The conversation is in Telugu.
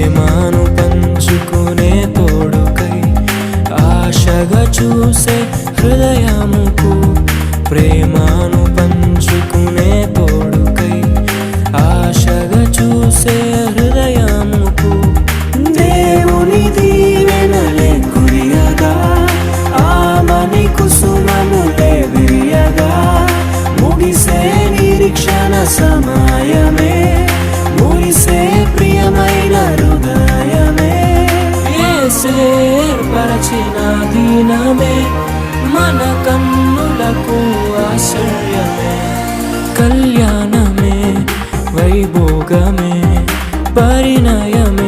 ప్రేమను పంచుకునే తోడుకై ఆశగా చూసే హృదయముకు ప్రేమను పంచుకునే తోడుకై ఆశగా చూసే హృదయముకు దేవుని దీవెనలే కురియగా ఆమని కుసుమములే విరియగా ముగిసే నిరీక్షణ సమా ఏర్పరచిన దీనమే మన కన్నులకు ఆశ్రయమే కళ్యాణమే వైభోగమే పరిణయమే.